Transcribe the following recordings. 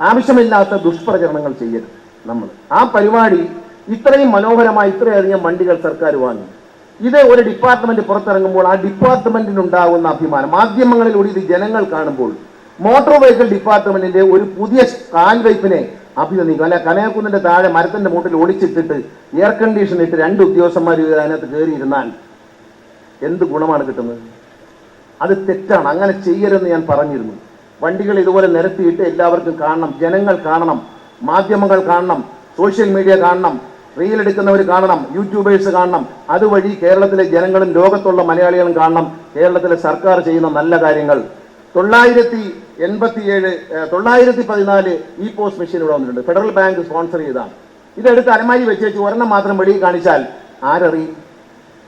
ആവശ്യമില്ലാത്ത ദുഷ്പ്രചരണങ്ങൾ ചെയ്യരുത് നമ്മൾ. ആ പരിപാടി ഇത്രയും മനോഹരമായി ഇത്രയധികം വണ്ടികൾ സർക്കാർ വാങ്ങി. ഇത് ഒരു ഡിപ്പാർട്ട്മെന്റ് പുറത്തിറങ്ങുമ്പോൾ ആ ഡിപ്പാർട്ട്മെന്റിനുണ്ടാകുന്ന അഭിമാനം. മാധ്യമങ്ങളിലൂടെ ഇത് ജനങ്ങൾ കാണുമ്പോൾ മോട്ടോർ വെഹിക്കിൾ ഡിപ്പാർട്ട്മെന്റിന്റെ ഒരു പുതിയ കാൽവയ്പിനെ അഭിനന്ദിക്കും. അല്ല കനയക്കുന്നിന്റെ താഴെ മരത്തിന്റെ മൂട്ടിൽ ഒളിച്ചിട്ടിട്ട് എയർ കണ്ടീഷൻ ഇട്ട് രണ്ട് ഉദ്യോഗസ്ഥന്മാർ അതിനകത്ത് കയറിയിരുന്നാൽ എന്ത് ഗുണമാണ് കിട്ടുന്നത്? അത് തെറ്റാണ്. അങ്ങനെ ചെയ്യരുതെന്ന് ഞാൻ പറഞ്ഞിരുന്നു. വണ്ടികൾ ഇതുപോലെ നിരത്തിയിട്ട് എല്ലാവർക്കും കാണണം. ജനങ്ങൾ കാണണം. മാധ്യമങ്ങൾ കാണണം. സോഷ്യൽ മീഡിയ കാണണം. റീൽ എടുക്കുന്നവർ കാണണം. യൂട്യൂബേഴ്സ് കാണണം. അതുവഴി കേരളത്തിലെ ജനങ്ങളും ലോകത്തുള്ള മലയാളികളും കാണണം. കേരളത്തിലെ സർക്കാർ ചെയ്യുന്ന നല്ല കാര്യങ്ങൾ. തൊള്ളായിരത്തി എൺപത്തിയേഴ് തൊള്ളായിരത്തി പതിനാല് ഇ പോസ്റ്റ് മെഷീൻ ഇവിടെ വന്നിട്ടുണ്ട്. ഫെഡറൽ ബാങ്ക് സ്പോൺസർ ചെയ്താണ് ഇതെടുത്ത് അലമാരി വെച്ച് ഒരെണ്ണം മാത്രം വെളിയിൽ കാണിച്ചാൽ ആരറിയും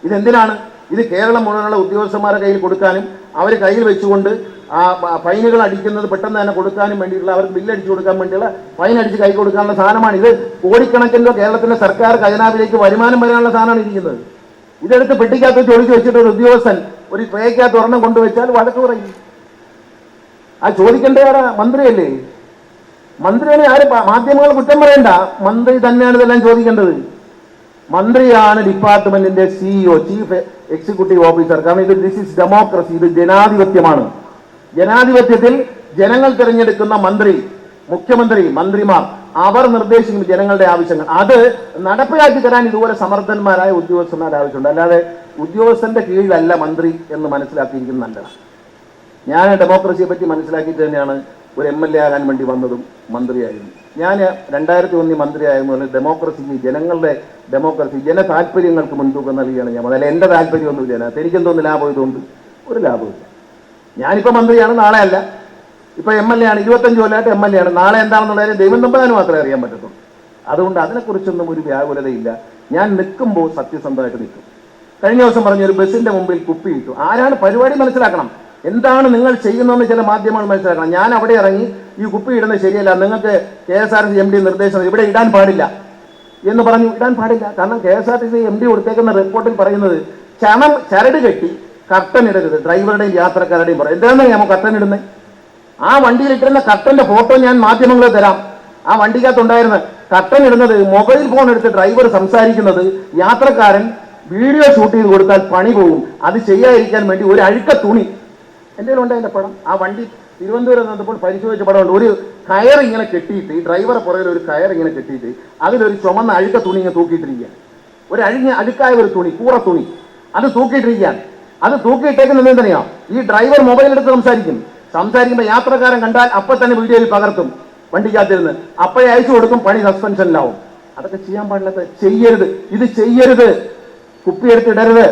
ഇതെന്തിനാണ്? ഇത് കേരളം മുഴുവനുള്ള ഉദ്യോഗസ്ഥന്മാരുടെ കയ്യിൽ കൊടുക്കാനും അവർ കയ്യിൽ വെച്ചുകൊണ്ട് ആ ഫൈനുകൾ അടിക്കുന്നത് പെട്ടെന്ന് തന്നെ കൊടുക്കാനും വേണ്ടിയിട്ടുള്ള അവർക്ക് ബില്ല് അടിച്ചു കൊടുക്കാൻ വേണ്ടിയുള്ള ഫൈൻ അടിച്ച് കൈ കൊടുക്കാനുള്ള സാധനമാണ് ഇത്. കോടിക്കണക്കിന്റെ കേരളത്തിലെ സർക്കാർ ഖജനാവിലേക്ക് വരുമാനം വരാനുള്ള സാധനമാണ് ഇരിക്കുന്നത്. ഇതെടുത്ത് പെട്ടിക്കകത്ത് ചോദിച്ചു വെച്ചിട്ട് ഒരു ഉദ്യോഗസ്ഥൻ ഒരു ട്രേക്കകത്ത് ഒരെണ്ണം കൊണ്ടുവച്ചാൽ വഴക്ക് പറയും. ആ ചോദിക്കേണ്ട ആരാ? മന്ത്രിയല്ലേ? മന്ത്രിയെ ആര്? മാധ്യമങ്ങൾ കുറ്റം പറയണ്ട. മന്ത്രി തന്നെയാണ് ഇതെല്ലാം ചോദിക്കേണ്ടത്. മന്ത്രിയാണ് ഡിപ്പാർട്ട്മെന്റിന്റെ സിഇഒ ചീഫ് എക്സിക്യൂട്ടീവ് ഓഫീസർ കാരണം ഇത് ദിസ് ഇസ് ഡെമോക്രസി ഇത് ജനാധിപത്യമാണ്. ജനാധിപത്യത്തിൽ ജനങ്ങൾ തിരഞ്ഞെടുക്കുന്ന മന്ത്രി മുഖ്യമന്ത്രി മന്ത്രിമാർ അവർ നിർദ്ദേശിക്കുന്ന ജനങ്ങളുടെ ആവശ്യങ്ങൾ. അത് നടപ്പിലാക്കി തരാൻ ഇതുപോലെ സമർത്ഥന്മാരായ ഉദ്യോഗസ്ഥന്മാർ ആവശ്യമുണ്ട്. അല്ലാതെ ഉദ്യോഗസ്ഥന്റെ കീഴിലല്ല മന്ത്രി എന്ന് മനസ്സിലാക്കിയിരിക്കുന്നത് നല്ലതാണ്. ഞാൻ ഡെമോക്രസിയെ പറ്റി മനസ്സിലാക്കിയിട്ട് തന്നെയാണ് ഒരു എം എൽ എ ആകാൻ വേണ്ടി വന്നതും മന്ത്രിയായിരുന്നു. ഞാൻ രണ്ടായിരത്തി ഒന്നിൽ മന്ത്രിയായിരുന്നു. പറഞ്ഞാൽ ഡെമോക്രസിക്ക് ജനങ്ങളുടെ ഡെമോക്രസി ജന താല്പര്യങ്ങൾക്ക് മുൻതൂക്കം നൽകുകയാണ് ഞാൻ അതല്ല എന്റെ താല്പര്യമൊന്നുമില്ല അതിനകത്ത് എനിക്കെന്തോന്ന് ലാഭം ഇതുകൊണ്ട്. ഒരു ലാഭമില്ല ഞാനിപ്പോൾ മന്ത്രിയാണ് നാളെ അല്ല. ഇപ്പോൾ എം എൽ എ ആണ് ഇരുപത്തഞ്ച് കൊല്ലമായിട്ട് എം എൽ എ ആണ്. നാളെ എന്താണെന്നുള്ളതിന് ദൈവം തമ്പതിന് മാത്രമേ അറിയാൻ പറ്റത്തുള്ളൂ. അതുകൊണ്ട് അതിനെക്കുറിച്ചൊന്നും ഒരു വ്യാകുലതയില്ല. ഞാൻ നിൽക്കുമ്പോൾ സത്യസന്ധമായിട്ട് നിൽക്കും. കഴിഞ്ഞ ദിവസം പറഞ്ഞ ഒരു ബസ്സിന്റെ മുമ്പിൽ കുപ്പിയിട്ടു ആരാണ് പരിപാടി മനസ്സിലാക്കണം. എന്താണ് നിങ്ങൾ ചെയ്യുന്നതെന്ന് ചില മാധ്യമങ്ങൾ മനസ്സിലാക്കണം. ഞാൻ അവിടെ ഇറങ്ങി ഈ കുപ്പി ഇടുന്നത് ശരിയല്ല. നിങ്ങൾക്ക് K S R C M D നിർദ്ദേശം ഇവിടെ ഇടാൻ പാടില്ല എന്ന് പറഞ്ഞു. ഇടാൻ പാടില്ല. കാരണം K S R T C M D കൊടുത്തേക്കുന്ന റിപ്പോർട്ടിൽ പറയുന്നത് ചണം ചരട് കെട്ടി കർട്ടൻ ഇടരുത് ഡ്രൈവറുടെയും യാത്രക്കാരുടെയും പറയും എന്താണ് ഞാൻ കർട്ടൻ ഇടുന്നത് ആ വണ്ടിയിൽ ഇട്ടിരുന്ന കർട്ടന്റെ ഫോട്ടോ ഞാൻ മാധ്യമങ്ങളിൽ തരാം. ആ വണ്ടിക്കകത്തുണ്ടായിരുന്ന കർട്ടൻ ഇടുന്നത് മൊബൈൽ ഫോൺ എടുത്ത് ഡ്രൈവർ സംസാരിക്കുന്നത് യാത്രക്കാരൻ വീഡിയോ ഷൂട്ട് ചെയ്ത് കൊടുത്താൽ പണി പോകും. അത് ചെയ്യാതിരിക്കാൻ വേണ്ടി ഒരു അഴുക്ക തുണി. എന്തെങ്കിലും ഉണ്ട് അതിന്റെ പടം? ആ വണ്ടി തിരുവനന്തപുരം നിന്നപ്പോൾ പരിശോധിച്ച പടമുണ്ട്. ഒരു കയർ ഇങ്ങനെ കെട്ടിയിട്ട് ഡ്രൈവറെ പുറകിൽ ഒരു കയർ ഇങ്ങനെ കെട്ടിയിട്ട് അതിലൊരു ചുമന്ന അഴുക്ക തുണി ഇങ്ങനെ തൂക്കിയിട്ടിരിക്കുകയാണ്. ഒരു അഴിഞ്ഞ അഴുക്കായ ഒരു തുണി കൂറ തുണി. അത് തൂക്കിയിട്ടിരിക്കുകയാണ്. അത് തൂക്കിയിട്ടേക്കുന്നത് എന്തിനാ ഈ ഡ്രൈവർ മൊബൈൽ എടുത്ത് സംസാരിക്കും. സംസാരിക്കുമ്പോൾ യാത്രക്കാരൻ കണ്ടാൽ അപ്പൊ തന്നെ വീഡിയോയിൽ പകർത്തും. വണ്ടിക്കാത്തിരുന്ന് അപ്പഴേ അയച്ചു കൊടുക്കും പണി സസ്പെൻഷനിലാവും അതൊക്കെ ചെയ്യാൻ പാടില്ലാത്ത ചെയ്യരുത്. ഇത് ചെയ്യരുത്. കുപ്പി എടുത്തിടരുത്